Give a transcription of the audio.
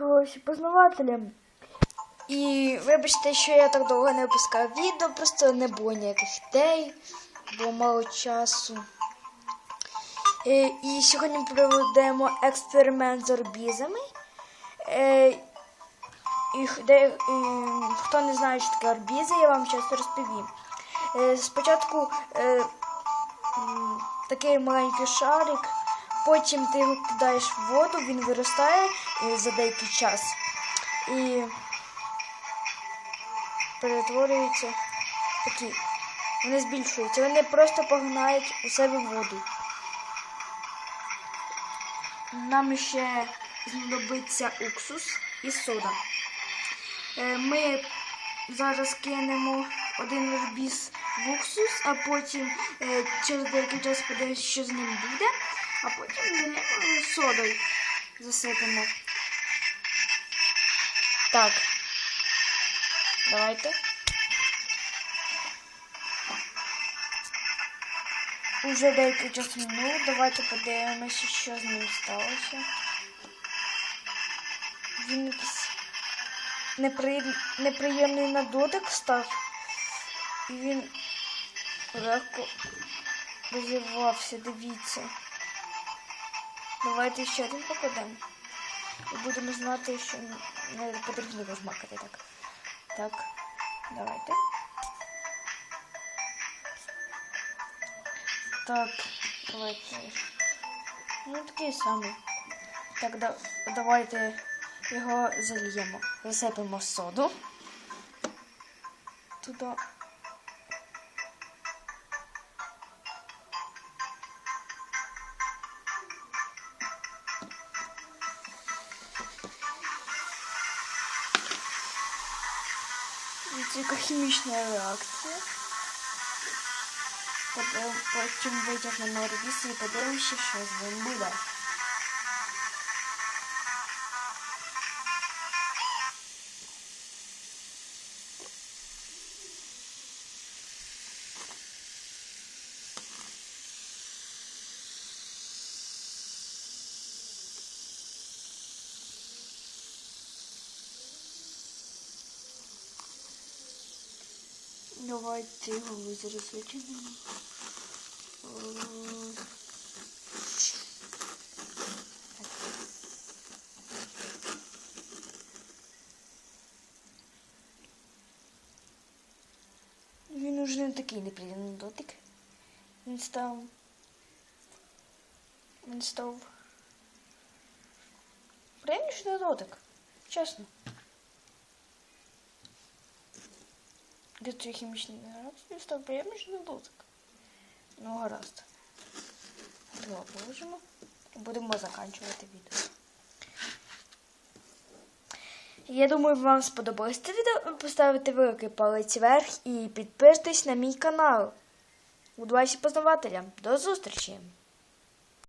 ось познавателям. І вибачте, що я так довго не випускав відео, просто не було ніяких ідей, було мало часу. Е, І сьогодні проведемо експеримент з орбізами. Е, І де, е, хто не знає, що таке орбізи, я вам зараз розповім. Е, Спочатку такий маленький шарик, потім ти його кидаєш в воду, він виростає е, за деякий час і перетворюються такі. Вони збільшуються, вони просто погнають у себе воду. Нам ще знадобиться уксус і сода. Е, Ми зараз кинемо один орбіз в уксус, а потім е, через деякий час подивимося, що з ним буде, а потім залємо содою засипемо. Так. Давайте. Уже деякий час минув. Давайте подивимося, що з ним сталося. Він якийсь непри... неприємний на дотик став. І він легко розірвався, дивіться. Давайте ще один покладемо. І будемо знати, що не потрібно розмакати так. Так, давайте. Так, давайте. Ну, такий самий. Так, да, давайте його зальємо. Висипемо соду. Туди. Яка хімічна реакція. Потім, витягнемо ревіс і подивимося, що з ним буде. Давайте його зараз витягнемо. Він уже не такий неприємний дотик. Він став. Він став. Приємніший дотик. Чесно. Цей хімічний реакції став приємніший дотик. Ну, гаразд. Його положимо. І будемо закінчувати відео. Я думаю, вам сподобалось це відео. Поставити великий палець вверх і підписуйтесь на мій канал. Удавайся познавателям. До зустрічі!